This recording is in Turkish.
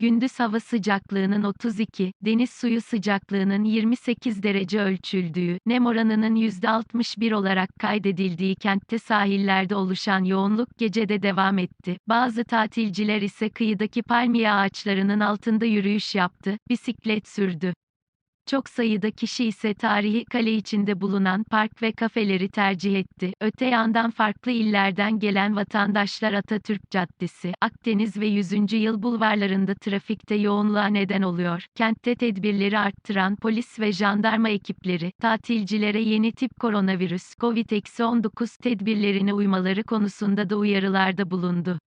Gündüz hava sıcaklığının 32, deniz suyu sıcaklığının 28 derece ölçüldüğü, nem oranının %61 olarak kaydedildiği kentte sahillerde oluşan yoğunluk gecede devam etti. Bazı tatilciler ise kıyıdaki palmiye ağaçlarının altında yürüyüş yaptı, bisiklet sürdü. Çok sayıda kişi ise tarihi kale içinde bulunan park ve kafeleri tercih etti. Öte yandan farklı illerden gelen vatandaşlar Atatürk Caddesi, Akdeniz ve 100. yıl bulvarlarında trafikte yoğunluğa neden oluyor. Kentte tedbirleri arttıran polis ve jandarma ekipleri, tatilcilere yeni tip koronavirüs COVID-19 tedbirlerine uymaları konusunda da uyarılarda bulundu.